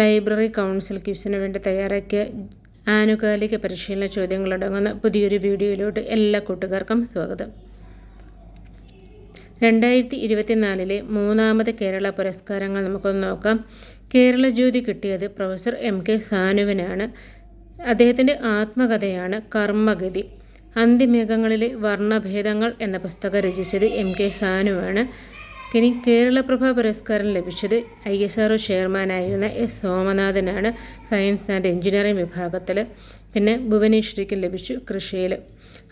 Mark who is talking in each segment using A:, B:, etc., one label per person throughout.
A: Library council ക്വിസിന് വേണ്ടി തയ്യാറാക്കിയ ആനുകാലിക പരിശീലന ചോദ്യങ്ങളടങ്ങുന്ന പുതിയൊരു വീഡിയോയിലോട്ട് എല്ലാ കൂട്ടുകാർക്കും സ്വാഗതം. രണ്ടായിരത്തി ഇരുപത്തിനാലിലെ മൂന്നാമത് കേരള പുരസ്കാരങ്ങൾ നമുക്കൊന്ന് നോക്കാം. കേരള ജ്യോതി കിട്ടിയത് പ്രൊഫസർ എം കെ സാനുവിനാണ്. അദ്ദേഹത്തിന്റെ ആത്മകഥയാണ് കർമ്മഗതി. അന്തിമേഘങ്ങളിലെ വർണഭേദങ്ങൾ എന്ന പുസ്തകം രചിച്ചത് എം കെ സാനുവാണ്. ഇനി കേരളപ്രഭ പുരസ്കാരം ലഭിച്ചത് ഐ എസ് ആർ ചെയർമാനായിരുന്ന എസ് സോമനാഥനാണ് സയൻസ് ആൻഡ് എഞ്ചിനീയറിംഗ് വിഭാഗത്തിൽ പിന്നെ ഭുവനേശ്വരിക്ക് ലഭിച്ചു കൃഷിയിൽ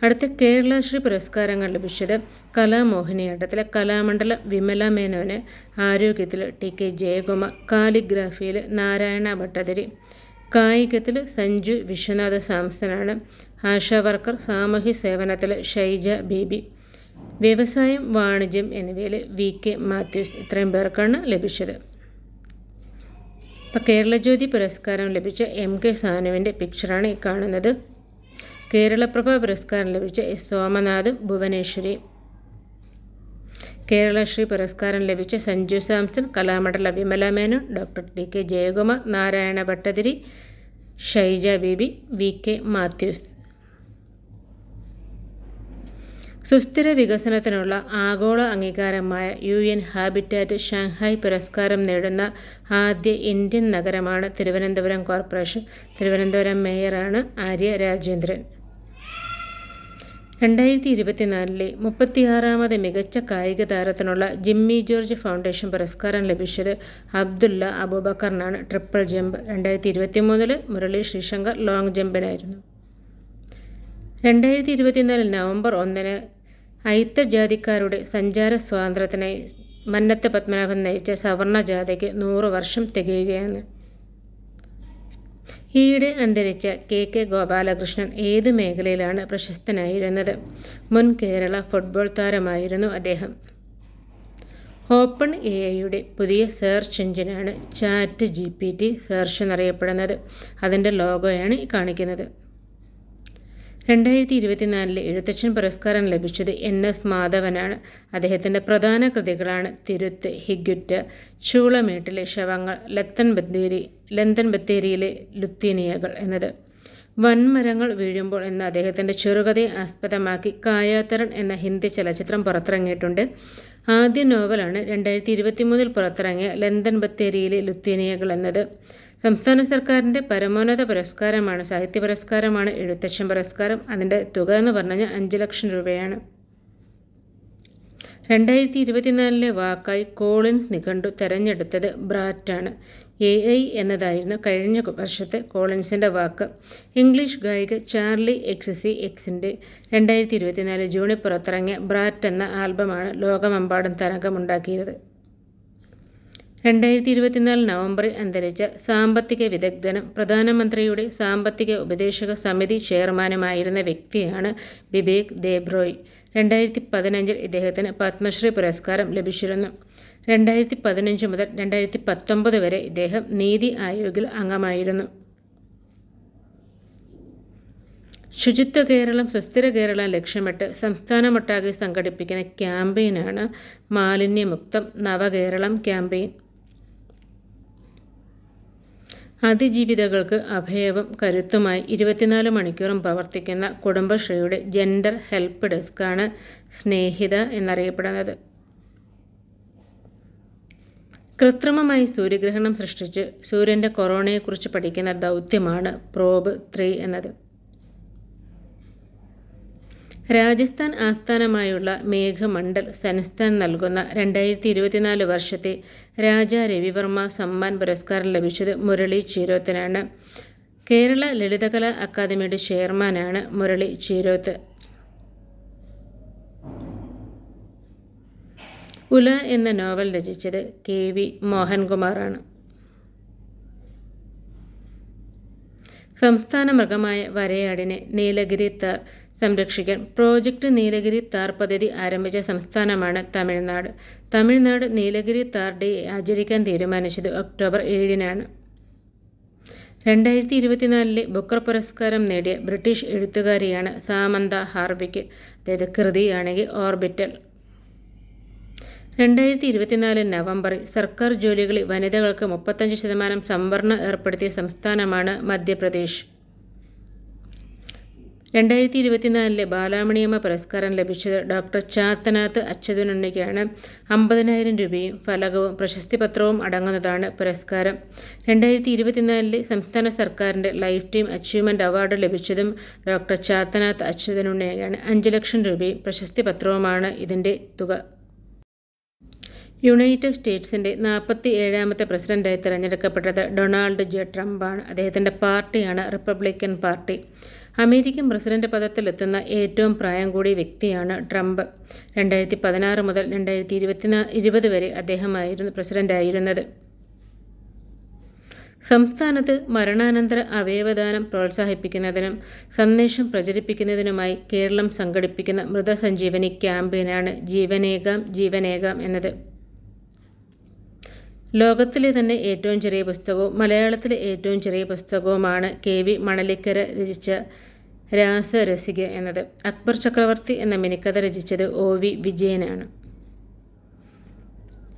A: അടുത്ത കേരളശ്രീ പുരസ്കാരങ്ങൾ ലഭിച്ചത് കലാമോഹിനിയാട്ടത്തിലെ കലാമണ്ഡലം വിമല മേനോന് ആരോഗ്യത്തിൽ ടി കെ ജയകുമാർ. കാലിഗ്രാഫിയിൽ നാരായണ ഭട്ടതിരി. കായികത്തിൽ സഞ്ജു വിശ്വനാഥ സാംസനാണ് ആശാ വർക്കർ സാമൂഹ്യ സേവനത്തിൽ ഷൈജ ബേബി. വ്യവസായം വാണിജ്യം എന്നിവയിൽ വി. കെ. മാത്യൂസ് ഇത്രയും പേർക്കാണ് ലഭിച്ചത്. ഇപ്പോൾ കേരളജ്യോതി പുരസ്കാരം ലഭിച്ച എം. കെ. സാനുവിന്റെ പിക്ചറാണ് ഈ കാണുന്നത്. കേരളപ്രഭ പുരസ്കാരം ലഭിച്ച എസ്. സോമനാഥും ഭുവനേശ്വരിയും കേരളശ്രീ പുരസ്കാരം ലഭിച്ച Sanju Samson Kalamandala Vimala Menon doctor T. K. Jayakumar Narayana Bhattathiri Shaija Baby V. K. Mathews. സുസ്ഥിര വികസനത്തിനുള്ള ആഗോള അംഗീകാരമായ യു എൻ ഹാബിറ്റാറ്റ് ഷാങ്ഹായ് പുരസ്കാരം നേടുന്ന ആദ്യ ഇന്ത്യൻ നഗരമാണ് തിരുവനന്തപുരം കോർപ്പറേഷൻ. തിരുവനന്തപുരം മേയറാണ് ആര്യ രാജേന്ദ്രൻ. രണ്ടായിരത്തി ഇരുപത്തിനാലിലെ മുപ്പത്തിയാറാമത് മികച്ച കായിക താരത്തിനുള്ള ജിമ്മി ജോർജ് ഫൗണ്ടേഷൻ പുരസ്കാരം ലഭിച്ചത് അബ്ദുള്ള അബൂബക്കറിനാണ്. Triple jump. രണ്ടായിരത്തി ഇരുപത്തിമൂന്നിൽ മുരളി ശ്രീശങ്കർ ലോങ് ജമ്പിനായിരുന്നു. രണ്ടായിരത്തി ഇരുപത്തിനാല് നവംബർ ഒന്നിന് അയിത്ത ജാതിക്കാരുടെ സഞ്ചാര സ്വാതന്ത്ര്യത്തിനായി മന്നത്ത് പത്മനാഭൻ നയിച്ച സവർണ ജാഥയ്ക്ക് നൂറ് വർഷം തികയുകയാണ്. ഈയിടെ അന്തരിച്ച കെ കെ ഗോപാലകൃഷ്ണൻ ഏത് മേഖലയിലാണ് പ്രശസ്തനായിരുന്നത്? മുൻ കേരള ഫുട്ബോൾ താരമായിരുന്നു അദ്ദേഹം. ഓപ്പൺ എ ഐയുടെ പുതിയ സെർച്ച് എഞ്ചിനാണ് chat G P T search എന്നറിയപ്പെടുന്നത്. അതിന്റെ ലോഗോയാണ് കാണിക്കുന്നത്. രണ്ടായിരത്തി ഇരുപത്തിനാലിലെ എഴുത്തച്ഛൻ പുരസ്കാരം ലഭിച്ചത് എൻ. എസ്. മാധവനാണ്. അദ്ദേഹത്തിന്റെ പ്രധാന കൃതികളാണ് തിരുത്ത് ഹിഗുറ്റ് ചൂളമേട്ടിലെ ശവങ്ങൾ ലത്തൻ ബത്തേരി ലന്തൻ ബത്തേരിയിലെ ലുത്തീനിയകൾ എന്നത്. വൻമരങ്ങൾ വീഴുമ്പോൾ എന്ന അദ്ദേഹത്തിന്റെ ചെറുകഥയെ ആസ്പദമാക്കി കായാത്തരൻ എന്ന ഹിന്ദി ചലച്ചിത്രം പുറത്തിറങ്ങിയിട്ടുണ്ട്. ആദ്യ നോവലാണ് രണ്ടായിരത്തി ഇരുപത്തിമൂന്നിൽ പുറത്തിറങ്ങിയ ലന്തൻ ബത്തേരിയിലെ ലുത്തീനിയകൾ എന്നത്. സംസ്ഥാന സർക്കാരിന്റെ പരമോന്നത പുരസ്കാരമാണ് സാഹിത്യ പുരസ്കാരമാണ് എഴുത്തച്ഛൻ പുരസ്കാരം. അതിന്റെ തുക എന്ന് പറഞ്ഞാൽ അഞ്ച് ലക്ഷം രൂപയാണ്. രണ്ടായിരത്തി ഇരുപത്തിനാലിലെ വാക്കായി കോളിൻസ് നിഘണ്ടു തെരഞ്ഞെടുത്തത് ബ്രാറ്റാണ്. എ ഐ എന്നതായിരുന്നു കഴിഞ്ഞ വർഷത്തെ കോളിൻസിന്റെ വാക്ക്. ഇംഗ്ലീഷ് ഗായിക ചാർലി എക്സ് സി എക്സിന്റെ രണ്ടായിരത്തി ഇരുപത്തിനാല് ജൂണിൽ പുറത്തിറങ്ങിയ ബ്രാറ്റ് എന്ന ആൽബമാണ് ലോകമെമ്പാടും തരംഗമുണ്ടാക്കിയത് രണ്ടായിരത്തി ഇരുപത്തിനാല് നവംബറിൽ അന്തരിച്ച സാമ്പത്തിക വിദഗ്ധനും പ്രധാനമന്ത്രിയുടെ സാമ്പത്തിക ഉപദേശക സമിതി ചെയർമാനുമായിരുന്ന വ്യക്തിയാണ് ബിബേക് ദേബ്രോയ്. രണ്ടായിരത്തി പതിനഞ്ചിൽ ഇദ്ദേഹത്തിന് പത്മശ്രീ പുരസ്കാരം ലഭിച്ചിരുന്നു. രണ്ടായിരത്തി പതിനഞ്ച് മുതൽ രണ്ടായിരത്തി പത്തൊമ്പത് വരെ ഇദ്ദേഹം നീതി ആയോഗിൽ അംഗമായിരുന്നു. ശുചിത്വ കേരളം സുസ്ഥിര കേരളം ലക്ഷ്യമിട്ട് സംസ്ഥാനമൊട്ടാകെ സംഘടിപ്പിക്കുന്ന ക്യാമ്പയിനാണ് മാലിന്യമുക്തം നവകേരളം ക്യാമ്പയിൻ. അതിജീവിതകൾക്ക് അഭയവും കരുത്തുമായി ഇരുപത്തിനാല് മണിക്കൂറും പ്രവർത്തിക്കുന്ന കുടുംബശ്രീയുടെ ജെൻഡർ ഹെൽപ്പ് ഡെസ്ക്കാണ് സ്നേഹിത എന്നറിയപ്പെടുന്നത്. കൃത്രിമമായി സൂര്യഗ്രഹണം സൃഷ്ടിച്ച് സൂര്യന്റെ കൊറോണയെക്കുറിച്ച് പഠിക്കുന്ന ദൗത്യമാണ് പ്രോബ് ത്രീ എന്നത്. രാജസ്ഥാൻ ആസ്ഥാനമായുള്ള മേഘമണ്ഡൽ സൻസ്ഥാൻ നൽകുന്ന രണ്ടായിരത്തി ഇരുപത്തിനാല് വർഷത്തെ രാജ രവിവർമ്മ സമ്മാൻ പുരസ്കാരം ലഭിച്ചത് മുരളി ചീരോത്തിനാണ്. കേരള ലളിതകലാ അക്കാദമിയുടെ ചെയർമാനാണ് മുരളി ചീരോത്ത്. ഉല എന്ന നോവൽ രചിച്ചത് കെ വി മോഹൻകുമാറാണ്. സംസ്ഥാന മൃഗമായ വരയാടിനെ നീലഗിരി താർ സംരക്ഷിക്കാൻ പ്രോജക്റ്റ് നീലഗിരി താർ പദ്ധതി ആരംഭിച്ച സംസ്ഥാനമാണ് തമിഴ്നാട്. തമിഴ്നാട് നീലഗിരി താർ ഡേ ആചരിക്കാൻ തീരുമാനിച്ചത് ഒക്ടോബർ ഏഴിനാണ്. രണ്ടായിരത്തി ഇരുപത്തിനാലിലെ ബുക്കർ പുരസ്കാരം നേടിയ ബ്രിട്ടീഷ് എഴുത്തുകാരിയാണ് സാമന്ത ഹാർബിക്ക് അതായത് കൃതിയാണെങ്കിൽ ഓർബിറ്റൽ. രണ്ടായിരത്തി ഇരുപത്തിനാല് നവംബറിൽ സർക്കാർ ജോലികളിൽ വനിതകൾക്ക് മുപ്പത്തഞ്ച് ശതമാനം സംവരണം ഏർപ്പെടുത്തിയ സംസ്ഥാനമാണ് മധ്യപ്രദേശ്. രണ്ടായിരത്തി ഇരുപത്തിനാലിലെ ബാലാമണിയമ്മ പുരസ്കാരം ലഭിച്ചത് ഡോക്ടർ ചാത്തനാത്ത് അച്യുതനുണ്ണിക്കാണ്. അമ്പതിനായിരം രൂപയും ഫലകവും പ്രശസ്തിപത്രവും അടങ്ങുന്നതാണ് പുരസ്കാരം. രണ്ടായിരത്തി ഇരുപത്തിനാലിലെ സംസ്ഥാന സർക്കാരിന്റെ ലൈഫ് ടൈം അച്ചീവ്മെന്റ് അവാർഡ് ലഭിച്ചതും ഡോക്ടർ ചാത്തനാത്ത് അച്യുതനുണ്ണിയാണ് അഞ്ച് ലക്ഷം രൂപയും പ്രശസ്തിപത്രവുമാണ് ഇതിന്റെ തുക. യുണൈറ്റഡ് സ്റ്റേറ്റ്സിന്റെ നാൽപ്പത്തി ഏഴാമത്തെ പ്രസിഡന്റായി തിരഞ്ഞെടുക്കപ്പെട്ടത് ഡൊണാൾഡ് ജെ ട്രംപാണ്. അദ്ദേഹത്തിന്റെ പാർട്ടിയാണ് റിപ്പബ്ലിക്കൻ പാർട്ടി. അമേരിക്കൻ പ്രസിഡന്റ് പദത്തിലെത്തുന്ന ഏറ്റവും പ്രായം കൂടിയ വ്യക്തിയാണ് ട്രംപ്. രണ്ടായിരത്തി പതിനാറ് മുതൽ രണ്ടായിരത്തി ഇരുപത്തിനാ ഇരുപത് വരെ അദ്ദേഹമായിരുന്നു പ്രസിഡന്റായിരുന്നത്. സംസ്ഥാനത്ത് മരണാനന്തര അവയവദാനം പ്രോത്സാഹിപ്പിക്കുന്നതിനും സന്ദേശം പ്രചരിപ്പിക്കുന്നതിനുമായി കേരളം സംഘടിപ്പിക്കുന്ന മൃതസഞ്ജീവനി ക്യാമ്പയിനാണ് ജീവനേകാം ജീവനേകാം എന്നത്. ലോകത്തിലെ തന്നെ ഏറ്റവും ചെറിയ പുസ്തകവും മലയാളത്തിലെ ഏറ്റവും ചെറിയ പുസ്തകവുമാണ് കെ വി മണലിക്കര രചിച്ച രാസരസിക എന്നത്. അക്ബർ ചക്രവർത്തി എന്ന മിനിക്കഥ രചിച്ചത് ഒ വി വിജയനാണ്.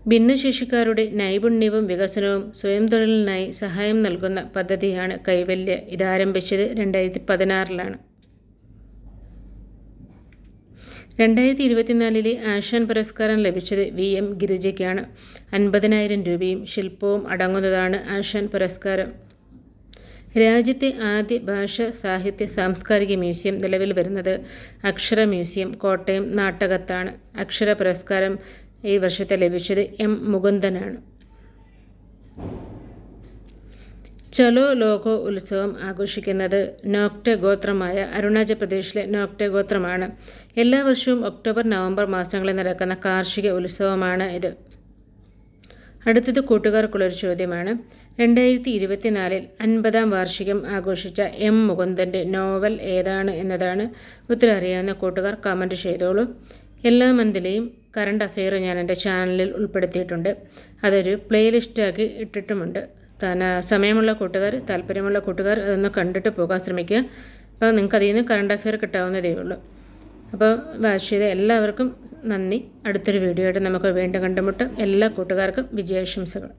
A: ഭിന്നശേഷിക്കാരുടെ നൈപുണ്യവും വികസനവും സ്വയം തൊഴിലിനായി സഹായം നൽകുന്ന പദ്ധതിയാണ് കൈവല്യ. ഇതാരംഭിച്ചത് രണ്ടായിരത്തി പതിനാറിലാണ്. രണ്ടായിരത്തി ഇരുപത്തിനാലിലെ ആശാൻ പുരസ്കാരം ലഭിച്ചത് വി എം ഗിരിജയ്ക്കാണ്. അൻപതിനായിരം രൂപയും ശില്പവും അടങ്ങുന്നതാണ് ആശാൻ പുരസ്കാരം. രാജ്യത്തെ ആദ്യ ഭാഷ സാഹിത്യ സാംസ്കാരിക മ്യൂസിയം നിലവിൽ വരുന്നത് അക്ഷര മ്യൂസിയം കോട്ടയം നാട്ടകത്താണ്. അക്ഷര പുരസ്കാരം ഈ വർഷത്തെ ലഭിച്ചത് എം മുകുന്ദനാണ്. ചലോ ലോകോ ഉത്സവം ആഘോഷിക്കുന്നത് നോക്ടെ ഗോത്രമായ അരുണാചൽ പ്രദേശിലെ നോക്ടെ ഗോത്രമാണ് എല്ലാ വർഷവും ഒക്ടോബർ നവംബർ മാസങ്ങളിൽ നടക്കുന്ന കാർഷിക ഉത്സവമാണ് ഇത്. അടുത്തത് കൂട്ടുകാർക്കുള്ളൊരു ചോദ്യമാണ്. രണ്ടായിരത്തി ഇരുപത്തിനാലിൽ അൻപതാം വാർഷികം ആഘോഷിച്ച എം മുകുന്ദന്റെ നോവൽ ഏതാണ് എന്നതാണ് ഉത്തരം അറിയാവുന്ന കൂട്ടുകാർ കമന്റ് ചെയ്തോളൂ. എല്ലാ മന്തിലെയും കറണ്ട് അഫെയർ ഞാൻ എന്റെ ചാനലിൽ ഉൾപ്പെടുത്തിയിട്ടുണ്ട്. അതൊരു പ്ലേലിസ്റ്റാക്കി ഇട്ടിട്ടുമുണ്ട്. സമയമുള്ള കൂട്ടുകാർ താല്പര്യമുള്ള കൂട്ടുകാർ അതൊന്ന് കണ്ടിട്ട് പോകാൻ ശ്രമിക്കുക. അപ്പോൾ നിങ്ങൾക്ക് അതിൽ നിന്ന് കറണ്ട് അഫെയർ കിട്ടാവുന്നതേ ഉള്ളൂ. അപ്പോൾ വാച്ച് എല്ലാവർക്കും നന്ദി. അടുത്തൊരു വീഡിയോ ആയിട്ട് നമുക്ക് വീണ്ടും കണ്ടുമുട്ടും. എല്ലാ കൂട്ടുകാർക്കും വിജയാശംസകൾ.